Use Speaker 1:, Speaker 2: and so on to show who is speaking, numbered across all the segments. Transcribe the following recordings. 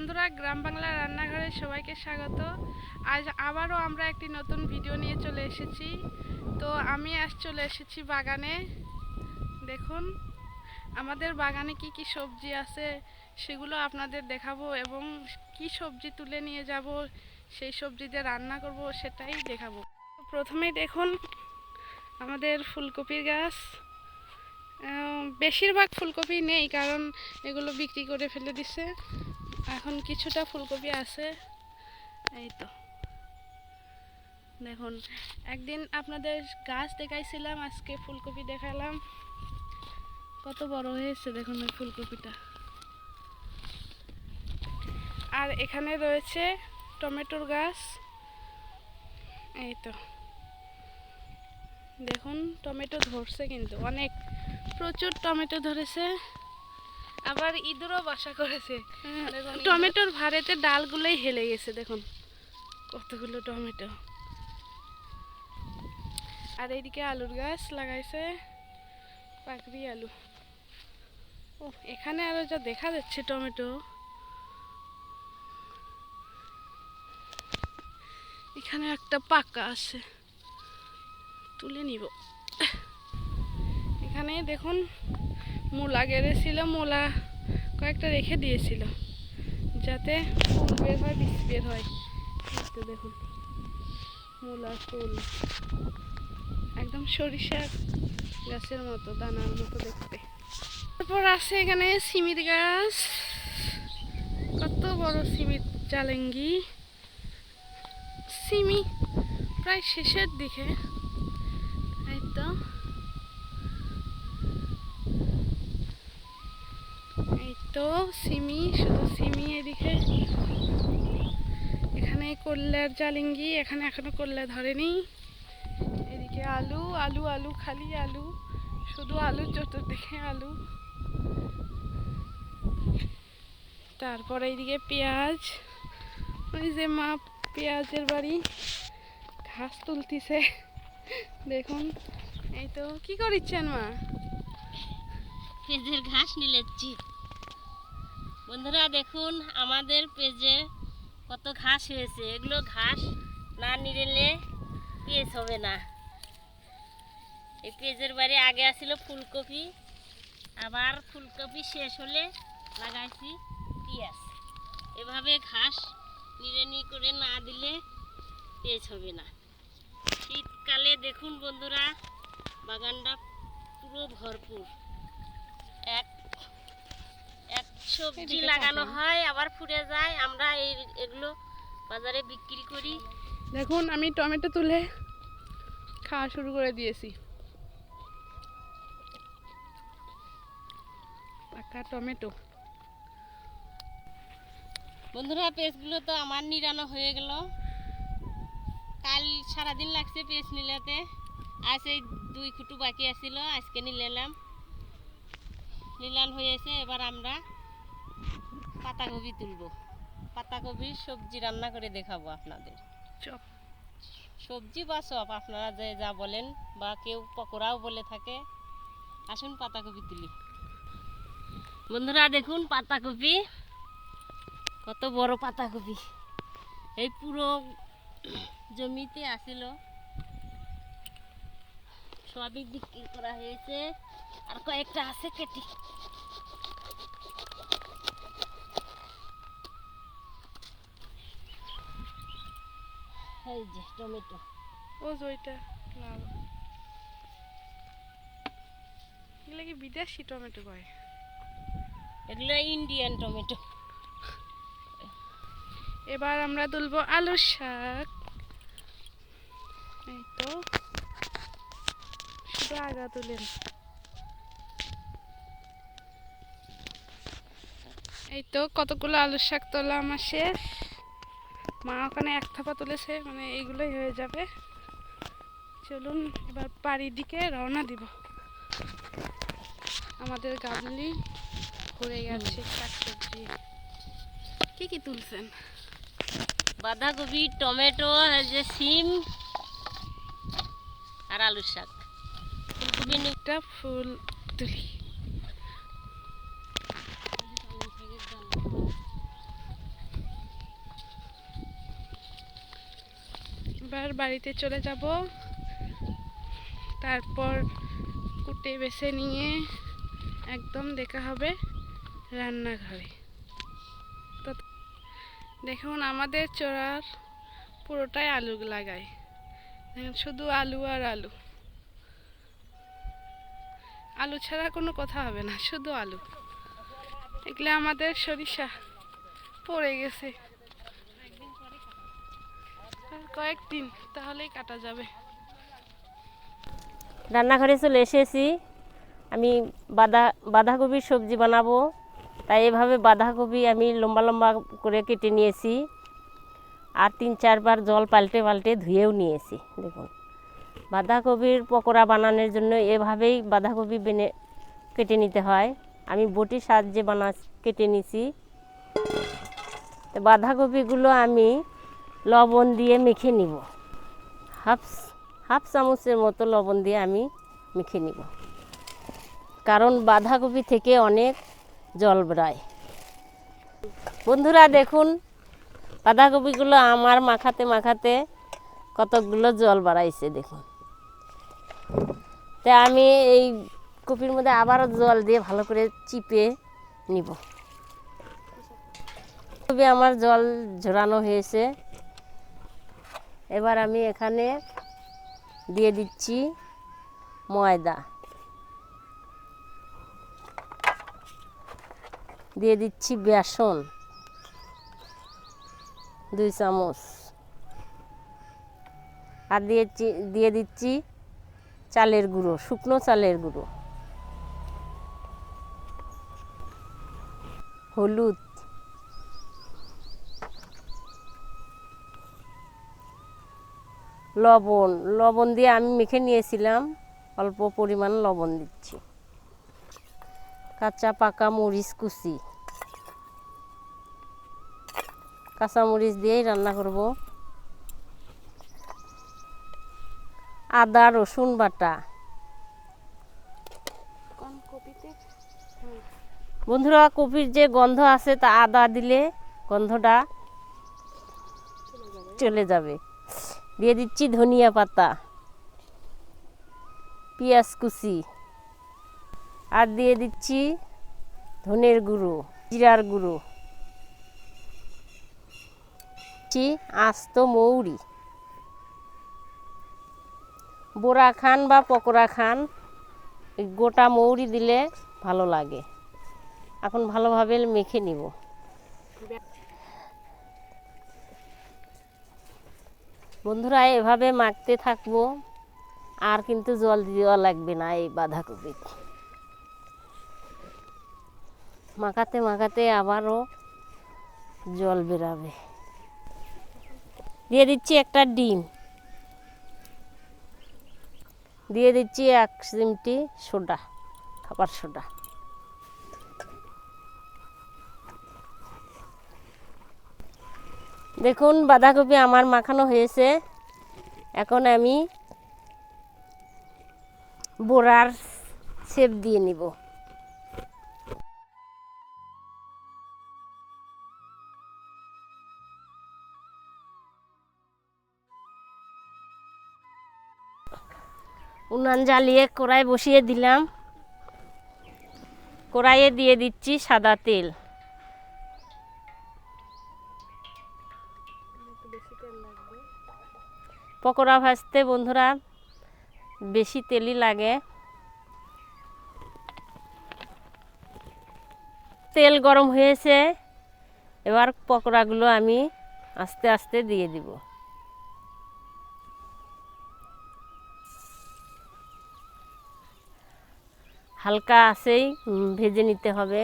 Speaker 1: বন্ধুরা, গ্রাম বাংলা রান্নাঘরে সবাইকে স্বাগত। আজ আবারও আমরা একটি নতুন ভিডিও নিয়ে চলে এসেছি। তো আমি আজ চলে এসেছি বাগানে। দেখুন, আমাদের বাগানে কি কি সবজি আছে সেগুলো আপনাদের দেখাবো এবং কি সবজি তুলে নিয়ে যাব, সেই সবজি দিয়ে রান্না করব, সেটাই দেখাবো। প্রথমেই দেখুন, আমাদের ফুলকপির গাছ। বেশিরভাগ ফুলকপি নেই, কারণ এগুলো বিক্রি করে ফেলে দিছে। এখন কিছুটা ফুলকপি আছে। এই তো দেখুন, একদিন আপনাদের গাছ দেখাইছিলাম, আজকে ফুলকপি দেখালাম। কত বড় হয়েছে দেখুন ওই ফুলকপিটা। আর এখানে রয়েছে টমেটোর গাছ। এই তো দেখুন, টমেটো ধরছে কিন্তু, অনেক। প্রচুর টমেটো ধরেছে। আবার ইঁদুরও বাসা করেছে। টমেটোর ভারেতে ডালগুলোই হেলে গেছে দেখুন। কতগুলো টমেটো। আর এইদিকে আলুর গাছ লাগাইছে পাকড়ি আলু। ও এখানে আরও যা দেখা যাচ্ছে টমেটো। এখানে একটা পাকা আছে। তুলে নিব। এখানে দেখুন মূলা গেড়েছিল, মূলা কয়েকটা রেখে দিয়েছিল, যাতে ফুল বের হয়, বীজ বের হয়। দেখুন মূলা ফুল। একদম সরিষা গাছের মতো, দানার মতো দেখতে। তারপর আছে এখানে সিমির গাছ। কত বড় সিমির চালেঙ্গি সিমি প্রায় শেষের দিকে এই তো এই তো সিমি, শুধু সিমি এদিকে। এখানে করলার জালিঙ্গি, এখানে এখনও করলা ধরেনি। এদিকে আলু আলু আলু, খালি আলু, শুধু আলু, চতুর্দিকে আলু। তারপরে এইদিকে পেঁয়াজ। ওই যে মা পেঁয়াজের বাড়ি, ঘাস তুলতিছে। দেখুন, এই তো। কি করিচ্ছেন মা?
Speaker 2: পেঁয়াজের ঘাস নিলেছি। বন্ধুরা দেখুন, আমাদের পেজে কত ঘাস হয়েছে। এগুলো ঘাস না নিড়েলে পেজ হবে না। এই পেজের বাড়ি আগে আসছিল ফুলকপি, আবার ফুলকপি শেষ হলে লাগাইছি পেঁয়াজ। এভাবে ঘাস নিড়েনি করে না দিলে পেজ হবে না। শীতকালে দেখুন বন্ধুরা, বাগানটা পুরো ভরপুর এক এক সবজি লাগানো হয় আবার ফুরে যায়। আমরা এই এগুলো বাজারে বিক্রি করি।
Speaker 1: দেখুন আমি টমেটো তুলে খাওয়া শুরু করে দিয়েছি। পাকা টমেটো।
Speaker 2: বন্ধুরা পেঁয়াজগুলো তো আমার নিরানো হয়ে গেল। কাল সারাদিন লাগছে পেঁয়াজ নিলাতে। আজ এই দুই খুটু বাকি আছিল আজকে নিলাম নিলান হয়েছে এবার আমরা পাতাকপি তুলব। পাতাকপির সবজি রান্না করে দেখাবো আপনাদের।
Speaker 1: চপ।
Speaker 2: সবজি বা চপ আপনারা যে যা বলেন বা কেউ পকোড়াও বলে থাকে আসুন পাতাকপি তুলি। বন্ধুরা দেখুন পাতাকপি কত বড় পাতাকপি। এই পুরো জমিতে আসিল। সবই বিক্রি করা হয়েছে। আর কয়েকটা আছে কেটে এই যে টমেটো।
Speaker 1: ও ওইটা লাল এগুলো কি বিদেশি টমেটো কয়?
Speaker 2: এগুলো ইন্ডিয়ান টমেটো।
Speaker 1: এবার আমরা তুলবো আলুর শাক। এই তো। শুধু আগা তুলেন এই তো কতগুলো আলুর শাক তোলা আমার শেষ। মা ওখানে এক থাপা তুলেছে মানে এইগুলোই হয়ে যাবে। চলুন এবার বাড়ির দিকে রওনা দিব। আমাদের গাবলি ভরে গেছে শাকসবজি কি কি তুলছেন?
Speaker 2: বাঁধাকপি টমেটো আর যে সিম আর আলুর শাক। ফুলকপি
Speaker 1: একটা ফুল তুলি। এবার বাড়িতে চলে যাব। তারপর কুটে বেছে নিয়ে একদম দেখা হবে রান্নাঘরে। তো দেখুন, আমাদের চোরার পুরোটাই আলু লাগায়। শুধু আলু আর আলু। আলু ছাড়া কোনো কথা হবে না, শুধু আলু। এগুলো আমাদের সরিষা পড়ে গেছে। কয়েকদিন, তাহলেই কাটা যাবে।
Speaker 2: রান্নাঘরে চলে এসেছি। আমি বাঁধা বাঁধাকপির সবজি বানাবো। তাই এভাবে বাঁধাকপি আমি লম্বা লম্বা করে কেটে নিয়েছি। আর তিন চারবার জল পাল্টে পাল্টে ধুয়েও নিয়েছি, দেখুন। বাঁধাকপির পকোড়া বানানোর জন্য এভাবেই বাঁধাকপি বেনে, কেটে নিতে হয়। আমি বটির সাহায্যে বানা, কেটে নিছি। তো বাঁধাকপিগুলো আমি লবণ দিয়ে মেখে নিব। হাফ হাফ চামচের মতো লবণ দিয়ে আমি মেখে নিব। কারণ বাঁধাকপি থেকে অনেক জল বেরোয়। বন্ধুরা, দেখুন, বাঁধাকপিগুলো আমার মাখাতে মাখাতে কতকগুলো জল বাড়াইছে দেখুন। তা আমি এই কপির মধ্যে আবারও জল দিয়ে ভালো করে চিপে নিব। কপি আমার জল ঝরানো হয়েছে। এবার আমি এখানে দিয়ে দিচ্ছি ময়দা। দিয়ে দিচ্ছি বেসন, দুই চামচ। আর দিয়েছি, দিয়ে দিচ্ছি চালের গুঁড়ো, শুকনো চালের গুঁড়ো। হলুদ লবণ লবণ দিয়ে আমি মেখে নিয়েছিলাম। অল্প পরিমাণ লবণ দিচ্ছি। কাঁচা পাকা মরিচ কুচি। কাঁচা মরিচ দিয়েই রান্না করব। আদা, রসুন বাটা। বন্ধুরা, কপির যে গন্ধ আছে, তা আদা দিলে গন্ধটা চলে যাবে। দিয়ে দিচ্ছি ধনিয়া পাতা, পেঁয়াজ কুচি, আর দিয়ে দিচ্ছি ধনের গুঁড়ো, জিরার গুঁড়ো। আস্ত মৌরি। বোরা খান বা পকোড়া খান গোটা মৌরি দিলে ভালো লাগে। এখন ভালোভাবে মেখে নিব। বন্ধুরা, এভাবে মাখতে থাকব, আর কিন্তু জল দেওয়া লাগবে না এই বাঁধাকপি। মাখাতে মাখাতে আবারও জল বেরাবে। দিয়ে দিচ্ছি একটা ডিম। দিয়ে দিচ্ছি এক চিমটি সোডা, খাবার সোডা। দেখুন, বাঁধাকপি আমার মাখানো হয়েছে। এখন আমি বোড়ার সেপ দিয়ে নিব। উনান জ্বালিয়ে কড়াই বসিয়ে দিলাম। কড়াইয়ে দিয়ে দিচ্ছি সাদা তেল। পকোড়া ভাজতে বন্ধুরা বেশি তেলই লাগে। তেল গরম হয়েছে, এবার পকোড়াগুলো আমি আস্তে আস্তে দিয়ে দিব। হালকা আছেই ভেজে নিতে হবে।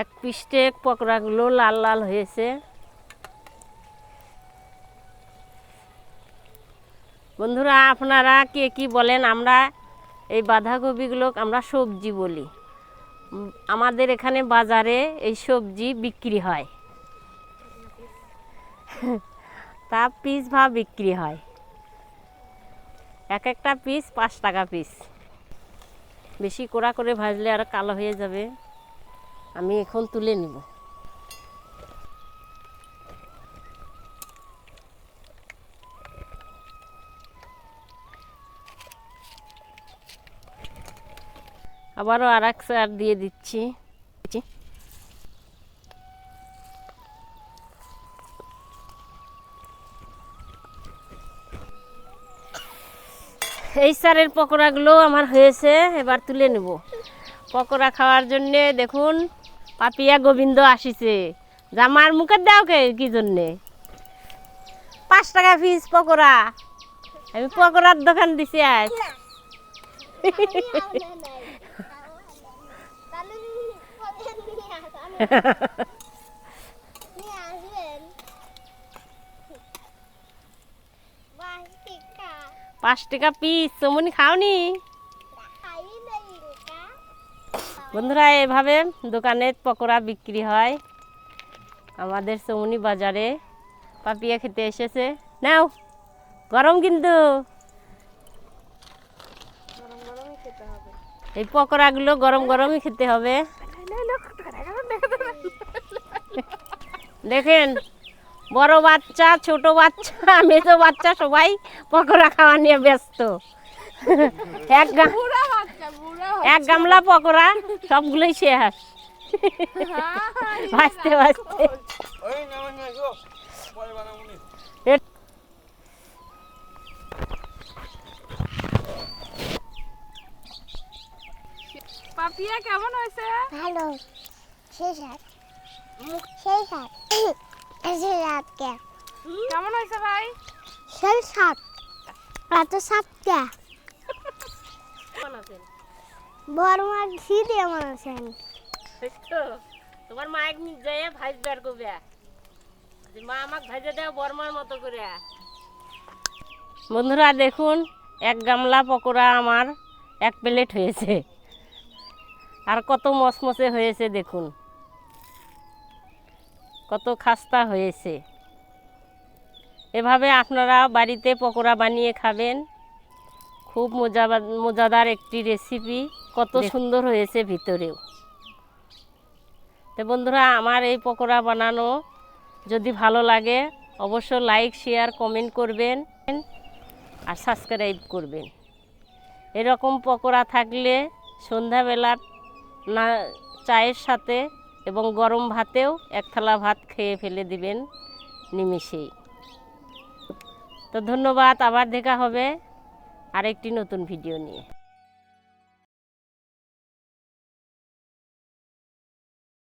Speaker 2: এক পিষ্টে পকোড়াগুলো লাল লাল হয়েছে। বন্ধুরা, আপনারা কে কি বলেন? আমরা এই বাঁধাকপিগুলো আমরা সবজি বলি। আমাদের এখানে বাজারে এই সবজি বিক্রি হয়। তা পিস ভাব বিক্রি হয়। এক একটা পিস পাঁচ টাকা পিস। বেশি কড়া করে ভাজলে আর কালো হয়ে যাবে। আমি এখন তুলে নিব। আবারও আর এক সার দিয়ে দিচ্ছি। এই সারের পকোড়াগুলো আমার হয়েছে, এবার তুলে নেব। পকোড়া খাওয়ার জন্যে দেখুন পাপিয়া গোবিন্দ আসিছে। জামার মুখে দাও কে কি জন্যে? পাঁচ টাকা পিস পকোড়া। আমি পকোড়ার দোকান দিছি আজ। পাঁচ টাকা পিস চমনি খাওনি? বন্ধুরা, এভাবে দোকানে পকোড়া বিক্রি হয় আমাদের চমনি বাজারে। পাপিয়া খেতে এসেছে। নাও, গরম কিন্তু। এই পকোড়াগুলো গরম গরমই খেতে হবে। দেখেন, বড় বাচ্চা, ছোট বাচ্চা, মেজো বাচ্চা সবাই পকোড়া খাওয়া নিয়ে ব্যস্ত। এক গামলা পকোড়া সবগুলোই শেষ
Speaker 3: নি।
Speaker 2: এ-
Speaker 1: পাপিয়া কেমন হয়েছে?
Speaker 4: ভালো। সেই সাত। সেই সাত। সেই সাতকে।
Speaker 1: কেমন হয়েছে ভাই?
Speaker 4: সেই সাত। এত সাতটা বড় মা ঘি দিয়ে মানাছেন
Speaker 2: তো, তোমার মা এক মিনিট যায় ভাইজ বের করবে। মা আমাকে ভাইজে দেও বর্মার মতো করে। বন্ধুরা দেখুন এক গামলা পকোড়া আমার এক প্লেট হয়েছে। আর কত মসমসে হয়েছে দেখুন। কত খাস্তা হয়েছে। এভাবে আপনারা বাড়িতে পকোড়া বানিয়ে খাবেন। খুব মজা মজাদার একটি রেসিপি কত সুন্দর হয়েছে ভিতরেও। তো বন্ধুরা আমার এই পকোড়া বানানো যদি ভালো লাগে অবশ্য লাইক শেয়ার কমেন্ট করবেন আর সাবস্ক্রাইব করবেন। এরকম পকোড়া থাকলে সন্ধ্যাবেলার না চায়ের সাথে এবং গরম ভাতেও এক থালা ভাত খেয়ে ফেলে দিবেন নিমিষেই। তো ধন্যবাদ আবার দেখা হবে। আরেকটি নতুন ভিডিও নিয়ে।